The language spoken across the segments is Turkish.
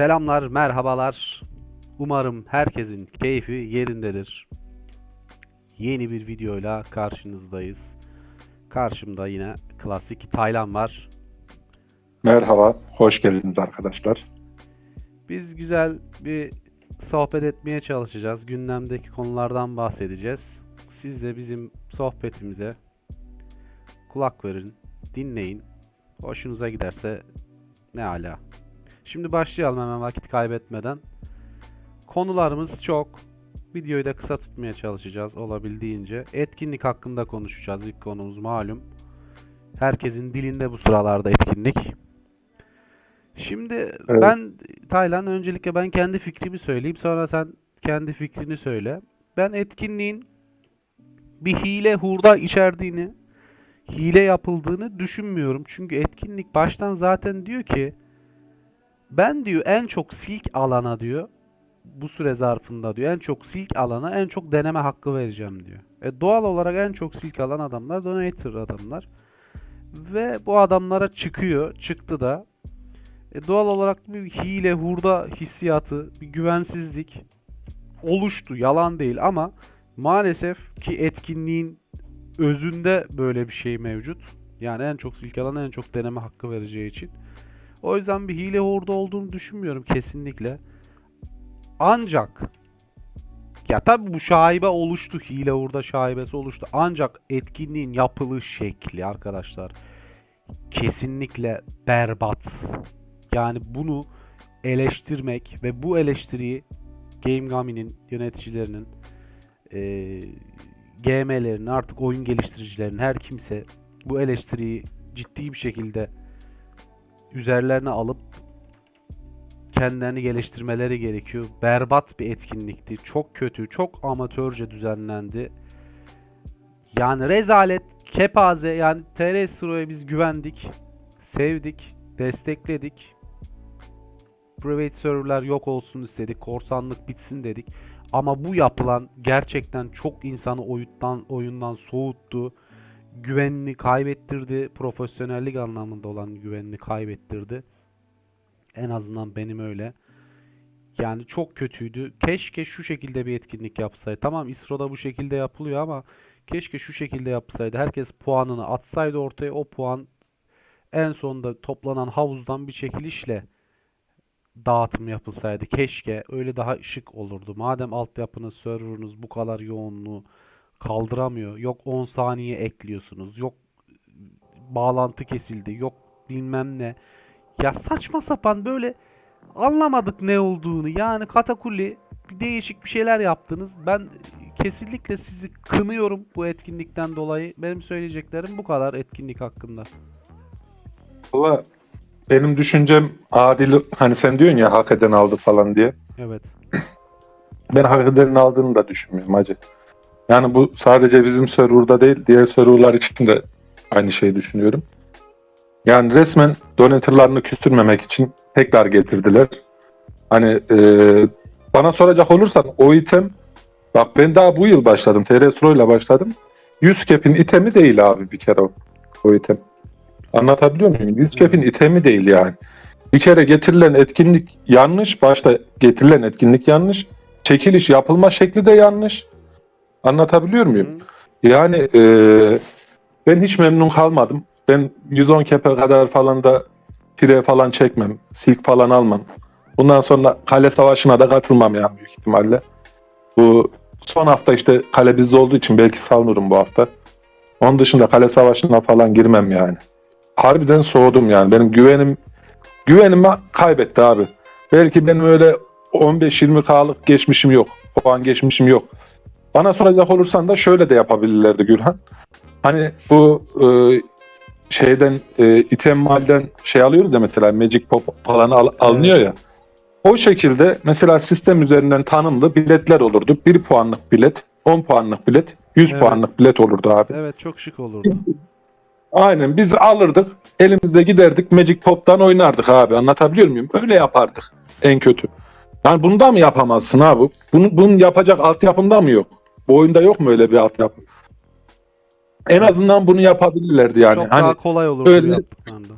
Selamlar, merhabalar. Umarım herkesin keyfi yerindedir. Yeni bir videoyla karşınızdayız. Karşımda yine klasik Taylan var. Merhaba, hoş geldiniz arkadaşlar. Biz güzel bir sohbet etmeye çalışacağız. Gündemdeki konulardan bahsedeceğiz. Siz de bizim sohbetimize kulak verin, dinleyin. Hoşunuza giderse ne ala. Şimdi başlayalım hemen vakit kaybetmeden. Konularımız çok. Videoyu da kısa tutmaya çalışacağız olabildiğince. Etkinlik hakkında konuşacağız. İlk konumuz malum. Herkesin dilinde bu sıralarda etkinlik. Şimdi Evet. ben Taylan öncelikle ben kendi fikrimi söyleyeyim. Sonra sen kendi fikrini söyle. Ben etkinliğin bir hile hurda içerdiğini, hile yapıldığını düşünmüyorum. Çünkü etkinlik baştan zaten diyor ki ben diyor en çok silk alana diyor bu süre zarfında diyor en çok silk alana en çok deneme hakkı vereceğim diyor. E doğal olarak en çok silk alan adamlar donator adamlar. Ve bu adamlara çıkıyor. Çıktı da. E doğal olarak bir hile, hurda hissiyatı, bir güvensizlik oluştu. Yalan değil ama maalesef ki etkinliğin özünde böyle bir şey mevcut. Yani en çok silk alan en çok deneme hakkı vereceği için. O yüzden bir hile hurda olduğunu düşünmüyorum kesinlikle. Ancak ya tabi bu şaibe oluştu. Hile hurda şaibesi oluştu. Ancak etkinliğin yapılış şekli arkadaşlar kesinlikle berbat. Yani bunu eleştirmek ve bu eleştiriyi Game Gami'nin yöneticilerinin eee GM'lerinin artık oyun geliştiricilerinin her kimse bu eleştiriyi ciddi bir şekilde üzerlerine alıp kendilerini geliştirmeleri gerekiyor. Berbat bir etkinlikti. Çok kötü, çok amatörce düzenlendi. Yani rezalet, kepaze yani TR Stro'ya biz güvendik, sevdik, destekledik. Private serverler yok olsun istedik, korsanlık bitsin dedik. Ama bu yapılan gerçekten çok insanı oyundan oyundan soğuttu. Güvenini kaybettirdi. Profesyonellik anlamında olan güvenini kaybettirdi. En azından benim öyle. Yani çok kötüydü. Keşke şu şekilde bir etkinlik yapsaydı. Tamam İsro'da bu şekilde yapılıyor ama keşke şu şekilde yapsaydı. Herkes puanını atsaydı ortaya. O puan en sonunda toplanan havuzdan bir çekilişle dağıtım yapılsaydı. Keşke öyle daha şık olurdu. Madem altyapınız, serverınız bu kadar yoğunluğu kaldıramıyor. Yok 10 saniye ekliyorsunuz. Yok bağlantı kesildi. Yok bilmem ne. Ya saçma sapan böyle anlamadık ne olduğunu. Yani Katakulli bir değişik bir şeyler yaptınız. Ben kesinlikle sizi kınıyorum bu etkinlikten dolayı. Benim söyleyeceklerim bu kadar etkinlik hakkında. Valla benim düşüncem adil, hani sen diyorsun ya hak eden aldı falan diye. Evet. Ben hak edenin aldığını da düşünmüyorum hacı. Yani bu sadece bizim serverda değil, diğer serverlar için de aynı şeyi düşünüyorum. Yani resmen donatörlerini küstürmemek için tekrar getirdiler. Hani e, bana soracak olursan o item bak ben daha bu yıl başladım. TR Suro ile başladım. 100 cap'in itemi değil abi bir kere o, o item. Anlatabiliyor muyum? 100 cap'in itemi değil yani. Bir kere getirilen etkinlik yanlış. Başta getirilen etkinlik yanlış. Çekiliş yapılma şekli de yanlış. Anlatabiliyor muyum? Hı. Yani e, ben hiç memnun kalmadım. Ben 110 kepe kadar falan da pire falan çekmem. Silk falan almam. Bundan sonra kale savaşına da katılmam yani büyük ihtimalle. Bu son hafta işte kale bizde olduğu için belki savunurum bu hafta. Onun dışında kale savaşına falan girmem yani. Harbiden soğudum yani. Benim güvenim güvenimi kaybetti abi. Belki benim öyle 15-20K'lık geçmişim yok. Puan geçmişim yok. Bana soracak olursan da şöyle de yapabilirlerdi Gülhan. Hani bu e, şeyden e, item malden şey alıyoruz ya mesela Magic Pop falan al- alınıyor ya. O şekilde mesela sistem üzerinden tanımlı biletler olurdu. 1 puanlık bilet, 10 puanlık bilet, 100 Evet. puanlık bilet olurdu abi. Evet çok şık olurdu. Biz, aynen biz alırdık, elimizde giderdik Magic Pop'tan oynardık abi. Anlatabiliyor muyum? Öyle yapardık en kötü. Yani bunu da mı yapamazsın abi? Bunu, bunun yapacak altyapında mı yok? Bu oyunda yok mu öyle bir altyapı? En azından bunu yapabilirlerdi yani. çok hani daha kolay olurdu öyle- bu yaptıklarında.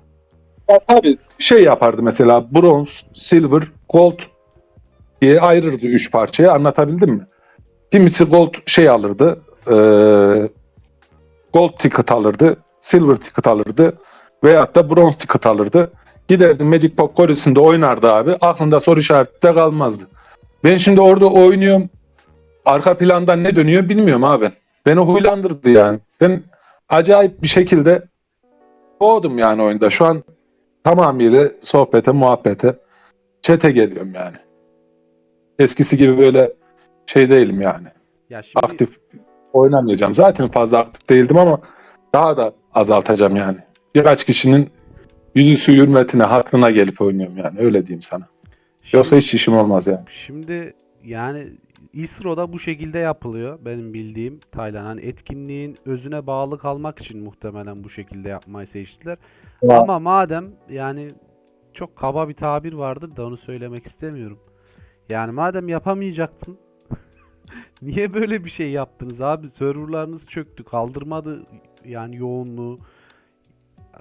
Ya tabii şey yapardı mesela bronz, silver, gold diye ayırırdı üç parçaya anlatabildim mi? Kimisi gold şey alırdı, e, gold ticket alırdı, silver ticket alırdı veyahut da bronz ticket alırdı. Giderdi Magic Pop Colisinde oynardı abi. Aklında soru işareti de kalmazdı. Ben şimdi orada oynuyorum. Arka planda ne dönüyor bilmiyorum abi. Beni huylandırdı yani. Ben acayip bir şekilde boğdum yani oyunda. Şu an tamamıyla sohbete, muhabbete, çete geliyorum yani. Eskisi gibi böyle şey değilim yani. Ya şimdi Aktif oynamayacağım. Zaten fazla aktif değildim ama daha da azaltacağım yani. Birkaç kişinin yüzüsü hürmetine, hakkına gelip oynuyorum yani. Öyle diyeyim sana. Yoksa şimdi- hiç işim olmaz yani. Şimdi yani İSRO'da bu şekilde yapılıyor benim bildiğim Taylan. Hani etkinliğin özüne bağlı kalmak için muhtemelen bu şekilde yapmayı seçtiler. Ya. Ama madem yani çok kaba bir tabir vardır da onu söylemek istemiyorum. Yani madem yapamayacaktın niye böyle bir şey yaptınız abi? Serverlarınız çöktü, kaldırmadı yani yoğunluğu.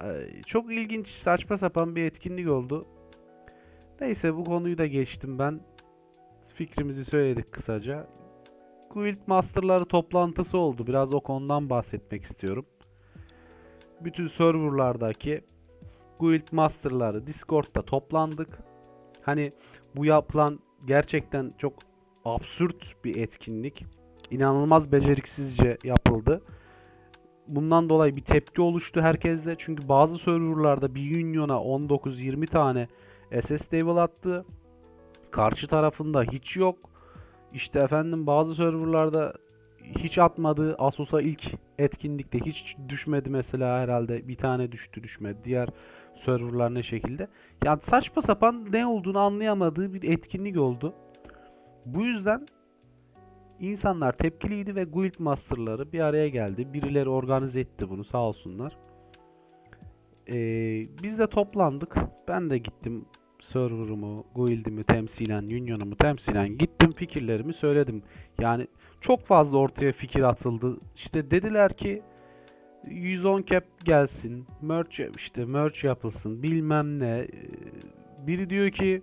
Ee, Çok ilginç, saçma sapan bir etkinlik oldu. Neyse bu konuyu da geçtim ben. Fikrimizi söyledik kısaca. Guild Master'ları toplantısı oldu. Biraz o konudan bahsetmek istiyorum. Bütün serverlardaki Guild Master'ları Discord'da toplandık. Hani bu yapılan gerçekten çok absürt bir etkinlik. İnanılmaz beceriksizce yapıldı. Bundan dolayı bir tepki oluştu herkeste. Çünkü bazı serverlarda bir Union'a 19-20 tane SS Devil attı. Karşı tarafında hiç yok. İşte efendim bazı serverlarda hiç atmadı. Asus'a ilk etkinlikte hiç düşmedi mesela herhalde. Bir tane düştü düşmedi. Diğer serverlar ne şekilde. Yani saçma sapan ne olduğunu anlayamadığı bir etkinlik oldu. Bu yüzden insanlar tepkiliydi ve Guild Master'ları bir araya geldi. Birileri organize etti bunu sağ olsunlar. Ee, biz de toplandık. Ben de gittim server'ımı, guild'imi temsilen, union'umu temsilen gittim fikirlerimi söyledim. Yani çok fazla ortaya fikir atıldı. İşte dediler ki 110 cap gelsin, merch işte merch yapılsın, bilmem ne. Ee, Biri diyor ki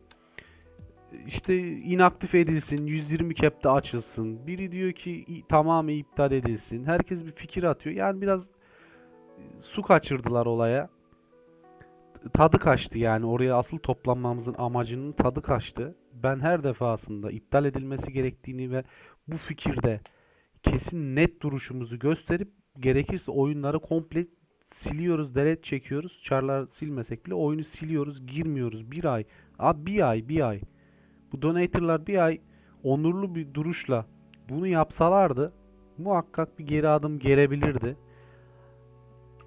işte inaktif edilsin, 120 cap'te açılsın. Biri diyor ki tamamı iptal edilsin. Herkes bir fikir atıyor. Yani biraz su kaçırdılar olaya tadı kaçtı yani oraya asıl toplanmamızın amacının tadı kaçtı. Ben her defasında iptal edilmesi gerektiğini ve bu fikirde kesin net duruşumuzu gösterip gerekirse oyunları komple siliyoruz, delete çekiyoruz. Çarlar silmesek bile oyunu siliyoruz, girmiyoruz. Bir ay. Abi bir ay, bir ay. Bu donatorlar bir ay onurlu bir duruşla bunu yapsalardı muhakkak bir geri adım gelebilirdi.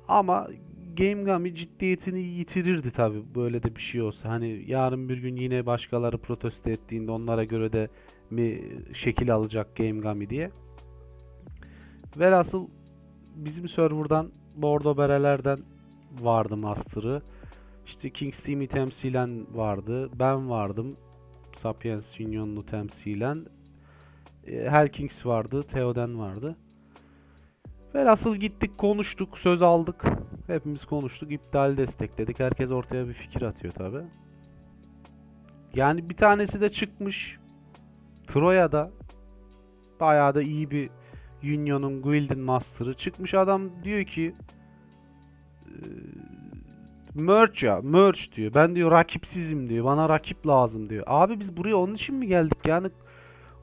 Ama Game Gummy ciddiyetini yitirirdi tabi böyle de bir şey olsa. Hani yarın bir gün yine başkaları protesto ettiğinde onlara göre de mi şekil alacak Game Gummy diye. Velhasıl bizim serverdan Bordo Berelerden vardı Master'ı. İşte Kings Team'i temsilen vardı. Ben vardım. Sapiens Union'lu temsilen. E, Helkings vardı. Theoden vardı. Velhasıl gittik konuştuk, söz aldık. Hepimiz konuştuk, iptal destekledik. Herkes ortaya bir fikir atıyor tabi. Yani bir tanesi de çıkmış. Troya'da bayağı da iyi bir Union'un Guild'in Master'ı çıkmış adam diyor ki merch ya merch diyor. Ben diyor rakipsizim diyor. Bana rakip lazım diyor. Abi biz buraya onun için mi geldik? Yani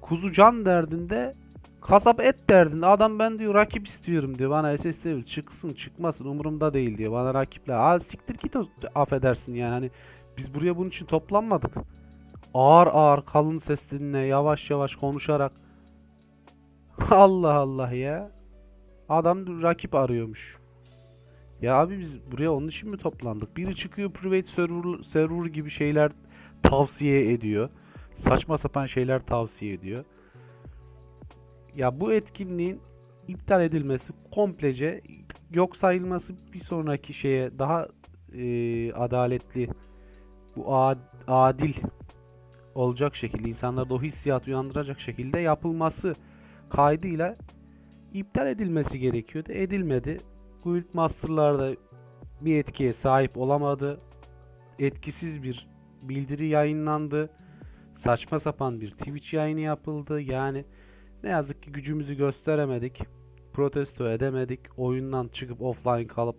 kuzu can derdinde Kasap et derdinde adam ben diyor rakip istiyorum diyor. Bana SSD çıksın çıkmasın umurumda değil diyor. Bana rakiple. Aa siktir git o affedersin yani hani biz buraya bunun için toplanmadık. Ağır ağır kalın ses dinle yavaş yavaş konuşarak. Allah Allah ya. Adam rakip arıyormuş. Ya abi biz buraya onun için mi toplandık? Biri çıkıyor private server, server gibi şeyler tavsiye ediyor. Saçma sapan şeyler tavsiye ediyor. Ya bu etkinliğin iptal edilmesi komplece yok sayılması bir sonraki şeye daha e, adaletli bu ad- adil olacak şekilde insanlarda o hissiyat uyandıracak şekilde yapılması kaydıyla iptal edilmesi gerekiyordu. Edilmedi. Guild Master'lar da bir etkiye sahip olamadı. etkisiz bir bildiri yayınlandı. Saçma sapan bir Twitch yayını yapıldı. Yani ne yazık ki gücümüzü gösteremedik. Protesto edemedik. Oyundan çıkıp offline kalıp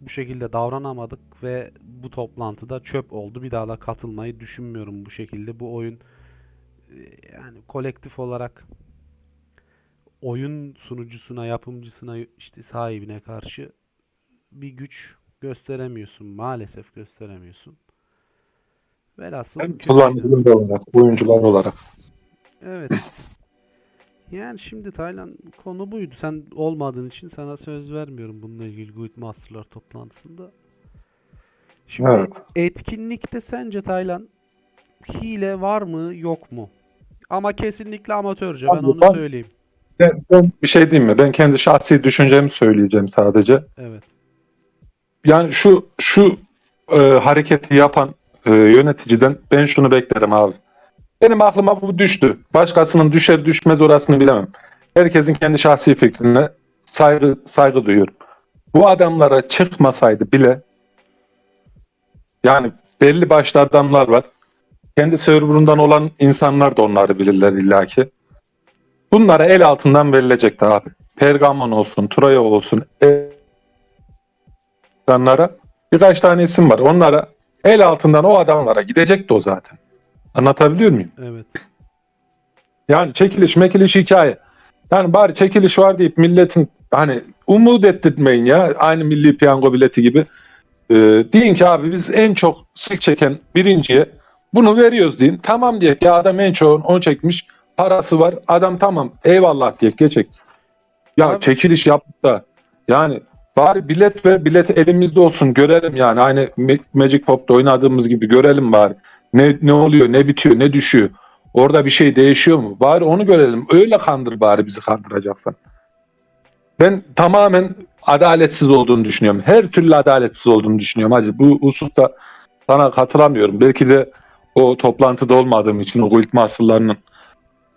bu şekilde davranamadık ve bu toplantıda çöp oldu. Bir daha da katılmayı düşünmüyorum bu şekilde. Bu oyun e, yani kolektif olarak oyun sunucusuna, yapımcısına, işte sahibine karşı bir güç gösteremiyorsun. Maalesef gösteremiyorsun. Velhasıl Hem kullanıcılar olarak, oyuncular olarak. Evet. Yani şimdi Taylan konu buydu. Sen olmadığın için sana söz vermiyorum bununla ilgili Guild Master'lar toplantısında. Şimdi Evet. etkinlikte sence Taylan hile var mı yok mu? Ama kesinlikle amatörce ben Abi onu ben- söyleyeyim. Ben, ben bir şey diyeyim mi? Ben kendi şahsi düşüncemi söyleyeceğim sadece. Evet. Yani şu şu e, hareketi yapan e, yöneticiden ben şunu beklerim abi. Benim aklıma bu düştü. Başkasının düşer düşmez orasını bilemem. Herkesin kendi şahsi fikrine saygı saygı duyuyorum. Bu adamlara çıkmasaydı bile yani belli başlı adamlar var. Kendi serverından olan insanlar da onları bilirler illaki. Bunlara el altından verilecekti abi. Pergamon olsun, Troya olsun, insanlara birkaç tane isim var. Onlara el altından o adamlara gidecekti o zaten. Anlatabiliyor muyum? Evet. Yani çekiliş mekiliş hikaye. Yani bari çekiliş var deyip milletin hani umut ettirmeyin ya. Aynı milli piyango bileti gibi. Ee, deyin ki abi biz en çok sık çeken birinciye bunu veriyoruz deyin. Tamam diye ya adam en çok onu çekmiş. Parası var. Adam tamam eyvallah diye geçecek. Ya Abi- çekiliş yaptık da yani bari bilet ve bilet elimizde olsun görelim yani. Aynı Ma- Magic Pop'ta oynadığımız gibi görelim bari. Ne, ne oluyor, ne bitiyor, ne düşüyor. Orada bir şey değişiyor mu? Bari onu görelim. Öyle kandır bari bizi kandıracaksan. Ben tamamen adaletsiz olduğunu düşünüyorum. Her türlü adaletsiz olduğunu düşünüyorum. Hacı bu hususta sana katılamıyorum. Belki de o toplantıda olmadığım için, o guild masterlarının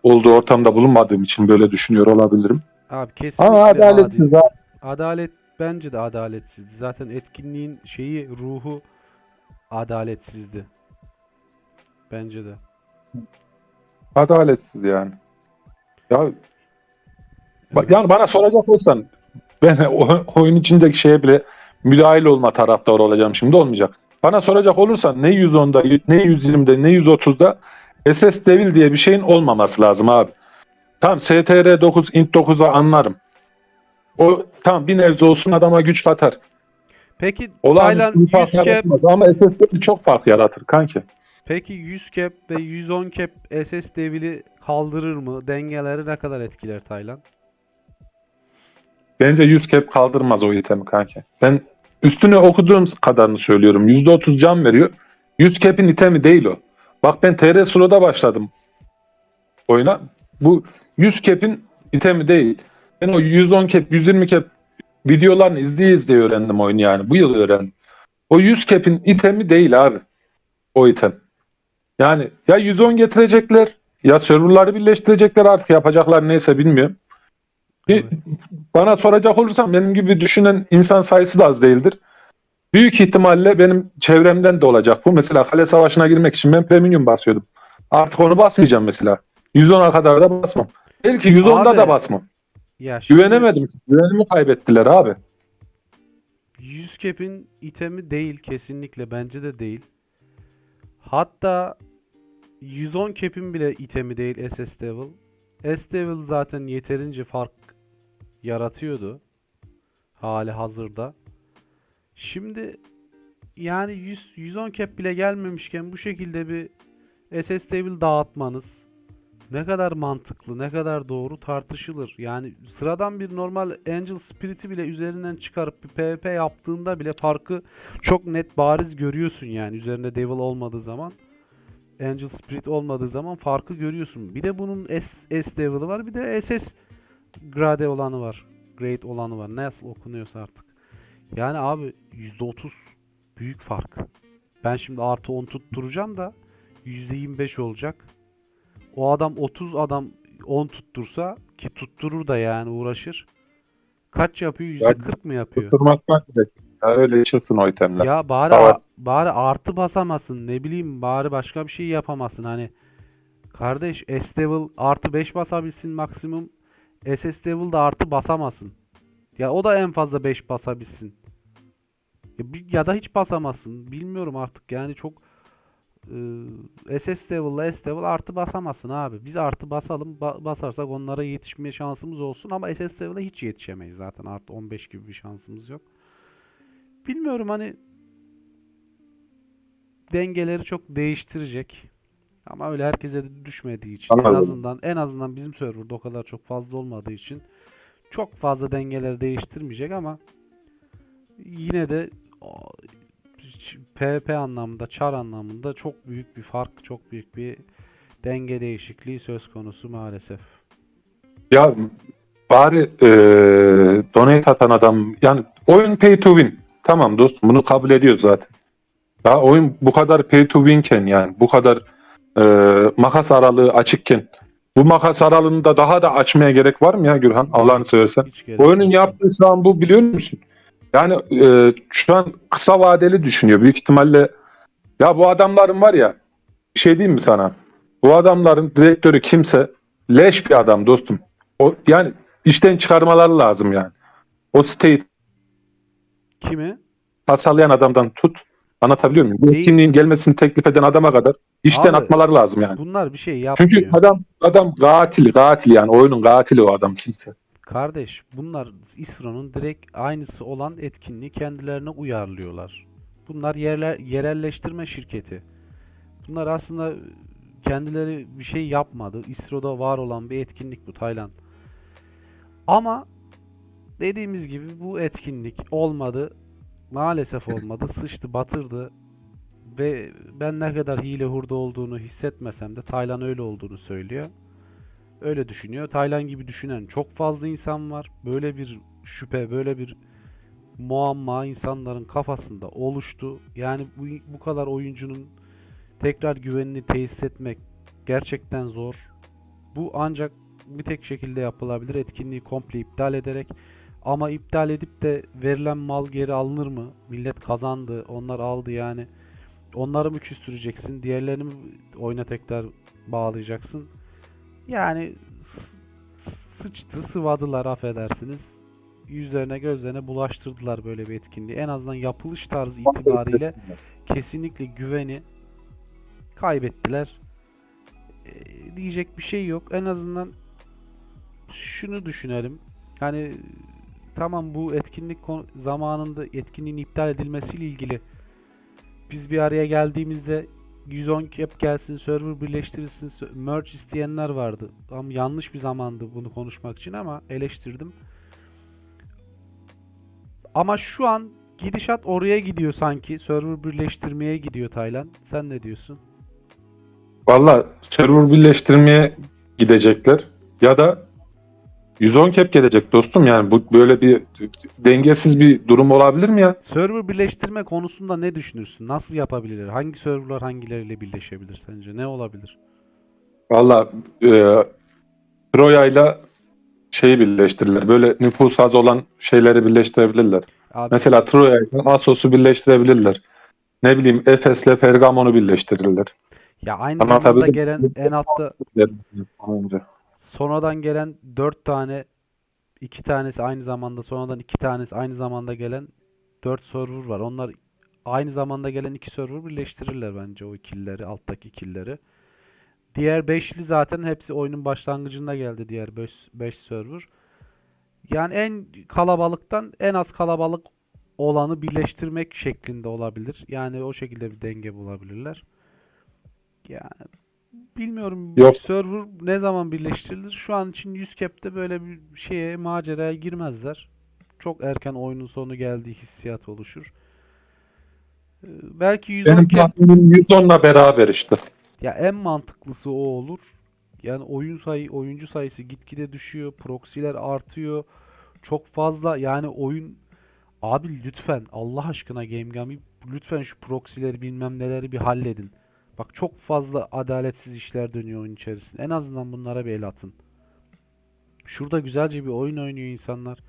olduğu ortamda bulunmadığım için böyle düşünüyor olabilirim. Abi kesinlikle Ama adaletsiz abi. Adalet bence de adaletsizdi. Zaten etkinliğin şeyi ruhu adaletsizdi. Bence de. Adaletsiz yani. Ya ba- yani bana soracak olsan ben o, oyun içindeki şeye bile müdahil olma taraftarı olacağım şimdi olmayacak. Bana soracak olursan ne 110'da ne 120'de ne 130'da SS Devil diye bir şeyin olmaması lazım abi. Tamam STR 9 int 9'a anlarım. O tamam bir nebze olsun adama güç katar. Peki Olağanüstü Taylan bir fark 100 cap yaratmaz ama SS Devil çok fark yaratır kanki. Peki 100 cap ve 110 cap SS Devil'i kaldırır mı? Dengeleri ne kadar etkiler Taylan? Bence 100 cap kaldırmaz o itemi kanki. Ben üstüne okuduğum kadarını söylüyorum. %30 can veriyor. 100 cap'in itemi değil o. Bak ben TR Solo'da başladım oyuna. Bu 100 cap'in itemi değil. Ben o 110 cap, 120 cap videolarını izleye izleye öğrendim oyunu yani. Bu yıl öğrendim. O 100 cap'in itemi değil abi. O item. Yani ya 110 getirecekler ya serverları birleştirecekler artık yapacaklar neyse bilmiyorum. Bir- bana soracak olursan benim gibi düşünen insan sayısı da az değildir. Büyük ihtimalle benim çevremden de olacak bu. Mesela kale savaşına girmek için ben premium basıyordum. Artık onu basmayacağım mesela. 110'a kadar da basmam. Belki 110'da Abi, da basmam. Ya şimdi Güvenemedim. Güvenimi kaybettiler abi. 100 cap'in itemi değil kesinlikle bence de değil. Hatta 110 cap'in bile itemi değil SS Devil. S Devil zaten yeterince fark yaratıyordu. Hali hazırda. Şimdi yani 100 110 cap bile gelmemişken bu şekilde bir SS Devil dağıtmanız ne kadar mantıklı, ne kadar doğru tartışılır. Yani sıradan bir normal Angel Spirit'i bile üzerinden çıkarıp bir PvP yaptığında bile farkı çok net bariz görüyorsun yani üzerinde Devil olmadığı zaman. Angel Spirit olmadığı zaman farkı görüyorsun. Bir de bunun S, S Devil'ı var bir de SS Grade olanı var. Great olanı var. Nasıl okunuyorsa artık. Yani abi %30 büyük fark. Ben şimdi artı 10 tutturacağım da %25 olacak. O adam 30 adam 10 tuttursa ki tutturur da yani uğraşır. Kaç yapıyor? %40 mı yapıyor? Tutturmazsan direkt. Ya öyle çıksın o itemler. Ya bari Savaş. bari artı basamasın. Ne bileyim bari başka bir şey yapamasın. Hani kardeş S level artı 5 basabilsin maksimum. SS level da artı basamasın. Ya o da en fazla 5 basabilsin. Ya, ya da hiç basamasın. Bilmiyorum artık yani çok e, SS level S level artı basamasın abi. Biz artı basalım. Ba- basarsak onlara yetişmeye şansımız olsun ama SS level'a hiç yetişemeyiz zaten. Artı 15 gibi bir şansımız yok. Bilmiyorum hani dengeleri çok değiştirecek. Ama öyle herkese de düşmediği için en Anladım. azından en azından bizim serverda o kadar çok fazla olmadığı için çok fazla dengeleri değiştirmeyecek ama yine de PvP anlamında, char anlamında çok büyük bir fark, çok büyük bir denge değişikliği söz konusu maalesef. Ya bari eee donate atan adam yani oyun pay to win. Tamam dostum bunu kabul ediyoruz zaten. Ya oyun bu kadar pay to winken yani bu kadar eee, makas aralığı açıkken bu makas aralığını da daha da açmaya gerek var mı ya Gürhan? Allah'ını seversen. Oyunun yaptığı şu an bu biliyor musun? Yani eee, şu an kısa vadeli düşünüyor. Büyük ihtimalle ya bu adamların var ya bir şey diyeyim mi sana? Bu adamların direktörü kimse leş bir adam dostum. O yani işten çıkarmaları lazım yani. O siteyi Kimi? tasarlayan adamdan tut. Anlatabiliyor muyum? Bu Değil. etkinliğin gelmesini teklif eden adama kadar işten Abi, atmaları lazım yani. Bunlar bir şey yapmıyor. Çünkü adam adam katil, katil yani oyunun katili o adam kimse. Kardeş bunlar İSRO'nun direkt aynısı olan etkinliği kendilerine uyarlıyorlar. Bunlar yerler, yerelleştirme şirketi. Bunlar aslında kendileri bir şey yapmadı. İSRO'da var olan bir etkinlik bu Tayland. Ama dediğimiz gibi bu etkinlik olmadı. Maalesef olmadı. Sıçtı, batırdı. Ve ben ne kadar hile hurda olduğunu hissetmesem de Taylan öyle olduğunu söylüyor. Öyle düşünüyor. Taylan gibi düşünen çok fazla insan var. Böyle bir şüphe, böyle bir muamma insanların kafasında oluştu. Yani bu, bu kadar oyuncunun tekrar güvenini tesis etmek gerçekten zor. Bu ancak bir tek şekilde yapılabilir. Etkinliği komple iptal ederek. Ama iptal edip de verilen mal geri alınır mı? Millet kazandı, onlar aldı yani. Onları mı küstüreceksin? Diğerlerini mi oyuna tekrar bağlayacaksın? Yani sıçtı, sıvadılar affedersiniz. Yüzlerine gözlerine bulaştırdılar böyle bir etkinliği. En azından yapılış tarzı itibariyle kesinlikle güveni kaybettiler. Ee, diyecek bir şey yok. En azından şunu düşünelim. Hani tamam bu etkinlik zamanında etkinliğin iptal edilmesiyle ilgili biz bir araya geldiğimizde 110 cap gelsin, server birleştirilsin, merge isteyenler vardı. Ama yanlış bir zamandı bunu konuşmak için ama eleştirdim. Ama şu an gidişat oraya gidiyor sanki. Server birleştirmeye gidiyor Taylan. Sen ne diyorsun? Valla server birleştirmeye gidecekler ya da 110 cap gelecek dostum yani bu böyle bir dengesiz bir durum olabilir mi ya? Server birleştirme konusunda ne düşünürsün? Nasıl yapabilirler? Hangi serverlar hangileriyle birleşebilir sence? Ne olabilir? Valla e, Troya'yla şeyi birleştirirler. Böyle nüfus az olan şeyleri birleştirebilirler. Abi, Mesela Troya'yla Assos'u birleştirebilirler. Ne bileyim Efes'le Pergamon'u birleştirirler. ya aynı Ama zamanda gelen en altta. sonradan gelen 4 tane iki tanesi aynı zamanda sonradan iki tanesi aynı zamanda gelen 4 server var. Onlar aynı zamanda gelen iki server birleştirirler bence o ikilileri, alttaki ikilileri. Diğer beşli zaten hepsi oyunun başlangıcında geldi diğer 5 server. Yani en kalabalıktan en az kalabalık olanı birleştirmek şeklinde olabilir. Yani o şekilde bir denge bulabilirler. Yani bilmiyorum Yok. server ne zaman birleştirilir? Şu an için 100 cap'te böyle bir şeye maceraya girmezler. Çok erken oyunun sonu geldiği hissiyat oluşur. Ee, Belki 110 Benim cap tahminim 110'la beraber işte. ya en mantıklısı o olur. Yani oyun sayı oyuncu sayısı gitgide düşüyor, proxy'ler artıyor. Çok fazla yani oyun abi lütfen Allah aşkına GameGami lütfen şu proxy'leri bilmem neleri bir halledin. Bak çok fazla adaletsiz işler dönüyor oyun içerisinde. En azından bunlara bir el atın. Şurada güzelce bir oyun oynuyor insanlar.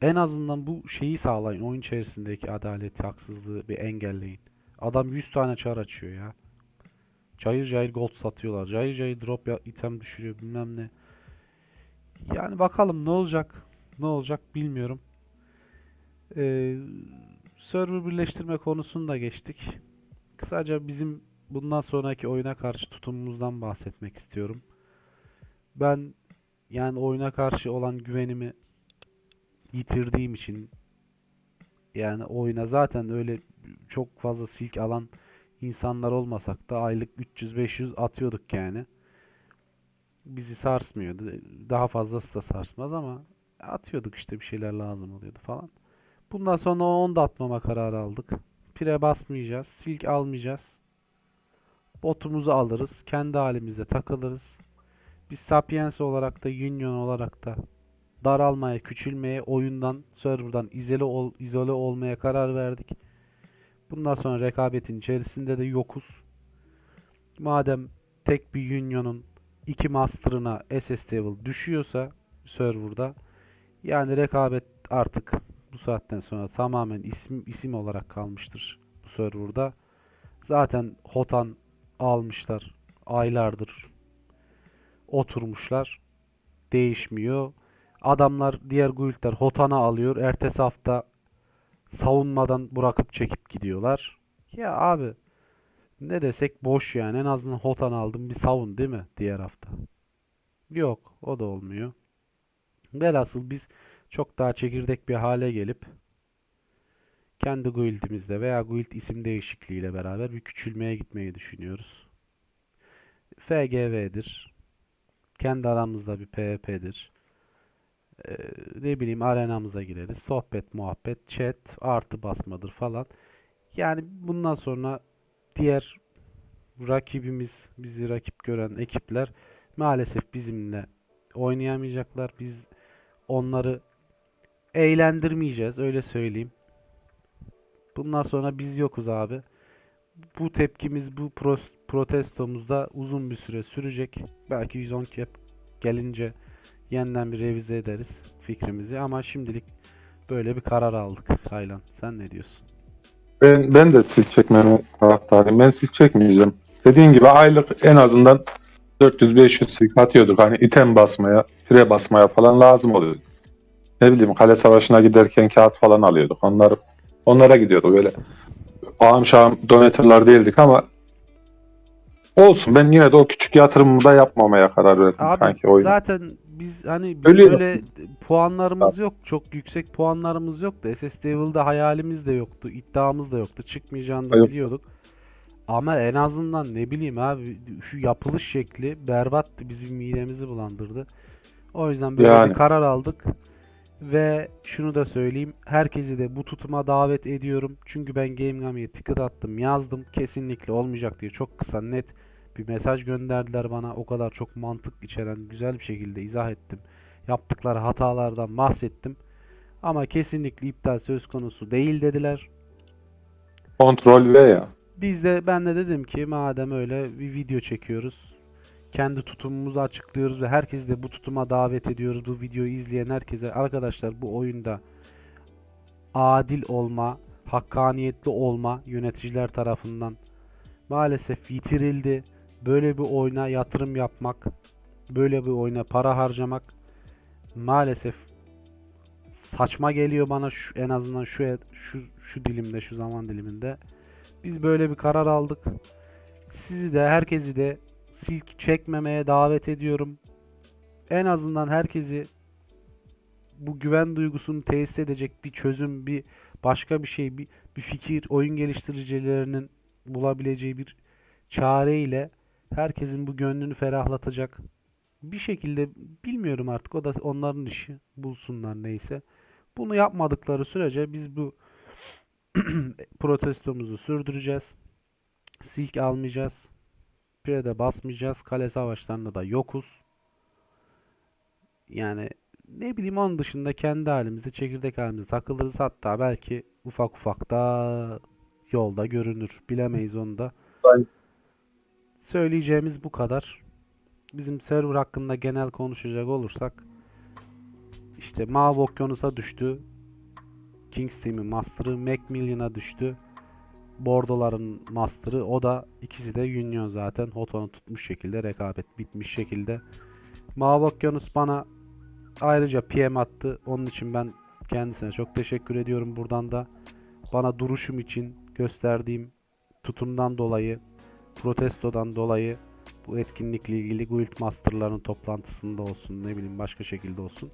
En azından bu şeyi sağlayın. Oyun içerisindeki adaleti, haksızlığı bir engelleyin. Adam 100 tane çar açıyor ya. Cayır cayır gold satıyorlar. Cayır cayır drop ya item düşürüyor bilmem ne. Yani bakalım ne olacak. Ne olacak bilmiyorum. Ee, server birleştirme konusunu da geçtik. Kısaca bizim bundan sonraki oyuna karşı tutumumuzdan bahsetmek istiyorum. Ben yani oyuna karşı olan güvenimi yitirdiğim için yani oyuna zaten öyle çok fazla silk alan insanlar olmasak da aylık 300-500 atıyorduk yani. Bizi sarsmıyordu. Daha fazlası da sarsmaz ama atıyorduk işte bir şeyler lazım oluyordu falan. Bundan sonra onu da atmama kararı aldık. Pire basmayacağız. Silk almayacağız. Botumuzu alırız. Kendi halimize takılırız. Biz Sapiens olarak da Union olarak da daralmaya, küçülmeye, oyundan, serverdan izole, ol, izole olmaya karar verdik. Bundan sonra rekabetin içerisinde de yokuz. Madem tek bir Union'un iki master'ına SS level düşüyorsa serverda yani rekabet artık bu saatten sonra tamamen isim isim olarak kalmıştır bu serverda. Zaten Hotan almışlar aylardır oturmuşlar. Değişmiyor. Adamlar diğer guildler Hotan'a alıyor. Ertesi hafta savunmadan bırakıp çekip gidiyorlar. Ya abi ne desek boş yani. En azından Hotan aldım bir savun değil mi diğer hafta? Yok o da olmuyor. Velhasıl biz çok daha çekirdek bir hale gelip kendi guildimizde veya guild isim değişikliğiyle beraber bir küçülmeye gitmeyi düşünüyoruz. FGV'dir. Kendi aramızda bir PvP'dir. Ee, ne bileyim arenamıza gireriz. Sohbet, muhabbet, chat, artı basmadır falan. Yani bundan sonra diğer rakibimiz, bizi rakip gören ekipler maalesef bizimle oynayamayacaklar. Biz onları eğlendirmeyeceğiz öyle söyleyeyim. Bundan sonra biz yokuz abi. Bu tepkimiz, bu protestomuz da uzun bir süre sürecek. Belki 110 cap gelince yeniden bir revize ederiz fikrimizi ama şimdilik böyle bir karar aldık Taylan. Sen ne diyorsun? Ben, ben de silk çekmeme taraftarıyım. Ben silk çekmeyeceğim. Dediğin gibi aylık en azından 400-500 silk atıyorduk. Hani item basmaya, pire basmaya falan lazım oluyordu. Ne bileyim kale savaşına giderken kağıt falan alıyorduk. Onlar, onlara gidiyorduk böyle. Ağam şahım donatörler değildik ama olsun ben yine de o küçük yatırımımı da yapmamaya karar verdim Abi sanki oyun. zaten biz hani biz Ölüyorum. böyle puanlarımız yok. Çok yüksek puanlarımız yoktu. SS Devil'da hayalimiz de yoktu. iddiamız da yoktu. Çıkmayacağını da biliyorduk. Ama en azından ne bileyim abi şu yapılış şekli berbattı. Bizim midemizi bulandırdı. O yüzden böyle Yani. bir karar aldık. Ve şunu da söyleyeyim. Herkesi de bu tutuma davet ediyorum. Çünkü ben Gamegami'ye ticket attım, yazdım. Kesinlikle olmayacak diye çok kısa net bir mesaj gönderdiler bana. O kadar çok mantık içeren güzel bir şekilde izah ettim. Yaptıkları hatalardan bahsettim. Ama kesinlikle iptal söz konusu değil dediler. Kontrol V ya. Biz de ben de dedim ki madem öyle bir video çekiyoruz. Kendi tutumumuzu açıklıyoruz ve herkesi de bu tutuma davet ediyoruz. Bu videoyu izleyen herkese arkadaşlar bu oyunda adil olma, hakkaniyetli olma yöneticiler tarafından maalesef yitirildi. Böyle bir oyuna yatırım yapmak, böyle bir oyuna para harcamak maalesef saçma geliyor bana şu, en azından şu şu şu dilimde, şu zaman diliminde. Biz böyle bir karar aldık. Sizi de herkesi de silk çekmemeye davet ediyorum. En azından herkesi bu güven duygusunu tesis edecek bir çözüm, bir başka bir şey, bir, bir fikir, oyun geliştiricilerinin bulabileceği bir çareyle herkesin bu gönlünü ferahlatacak bir şekilde bilmiyorum artık o da onların işi bulsunlar neyse. Bunu yapmadıkları sürece biz bu protestomuzu sürdüreceğiz. Silk almayacağız. Pire'de basmayacağız. Kale savaşlarında da yokuz. Yani ne bileyim onun dışında kendi halimizde çekirdek halimizde takılırız. Hatta belki ufak ufak da yolda görünür. Bilemeyiz onu da. Aynen. Söyleyeceğimiz bu kadar. Bizim server hakkında genel konuşacak olursak işte Mavi Okyanus'a düştü. Kings Team'in Master'ı Macmillan'a düştü. Bordoların Master'ı o da ikisi de Union zaten. Hoton'u tutmuş şekilde rekabet bitmiş şekilde. Mavi Okyanus bana ayrıca PM attı. Onun için ben kendisine çok teşekkür ediyorum buradan da. Bana duruşum için gösterdiğim tutumdan dolayı, protestodan dolayı bu etkinlikle ilgili Guild Master'ların toplantısında olsun ne bileyim başka şekilde olsun.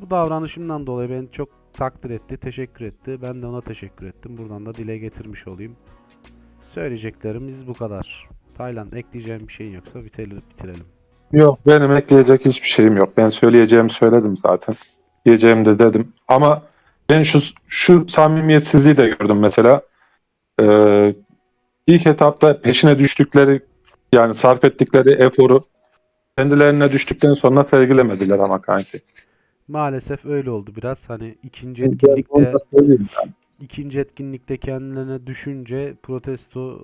Bu davranışımdan dolayı beni çok takdir etti, teşekkür etti. Ben de ona teşekkür ettim. Buradan da dile getirmiş olayım. Söyleyeceklerimiz bu kadar. Taylan ekleyeceğim bir şeyin yoksa bitirelim. bitirelim. Yok benim ekleyecek hiçbir şeyim yok. Ben söyleyeceğimi söyledim zaten. Diyeceğimi de dedim. Ama ben şu şu samimiyetsizliği de gördüm mesela. Ee, ilk etapta peşine düştükleri yani sarf ettikleri eforu kendilerine düştükten sonra sergilemediler ama kanki. Maalesef öyle oldu biraz. Hani ikinci Ben etkinlikte ikinci etkinlikte kendilerine düşünce protesto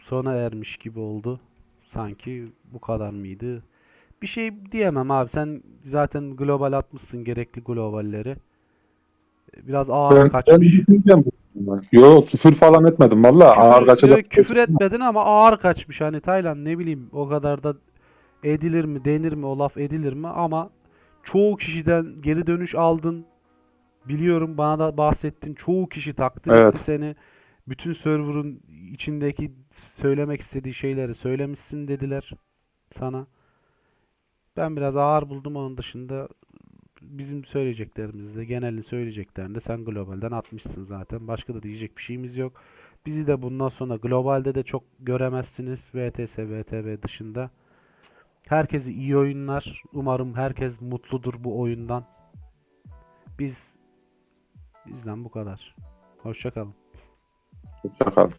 sona ermiş gibi oldu. Sanki bu kadar mıydı? Bir şey diyemem abi. Sen zaten global atmışsın gerekli globalleri. Biraz ağır Ben, ben kaçmış. düşüneceğim. bu. Yo küfür falan etmedim valla ağır kaçacak. yok, küfür etmedin ama ağır kaçmış. Hani Tayland ne bileyim o kadar da edilir mi denir mi o laf edilir mi ama çoğu kişiden geri dönüş aldın. Biliyorum bana da bahsettin. Çoğu kişi takdir Evet. etti seni. Bütün server'ın içindeki söylemek istediği şeyleri söylemişsin dediler sana. Ben biraz ağır buldum onun dışında bizim söyleyeceklerimizde genelini söyleyeceklerinde sen globalden atmışsın zaten. Başka da diyecek bir şeyimiz yok. Bizi de bundan sonra globalde de çok göremezsiniz VTS, VTB dışında. Herkese iyi oyunlar. Umarım herkes mutludur bu oyundan. Biz bizden bu kadar. Hoşça kalın. Hoşça kalın.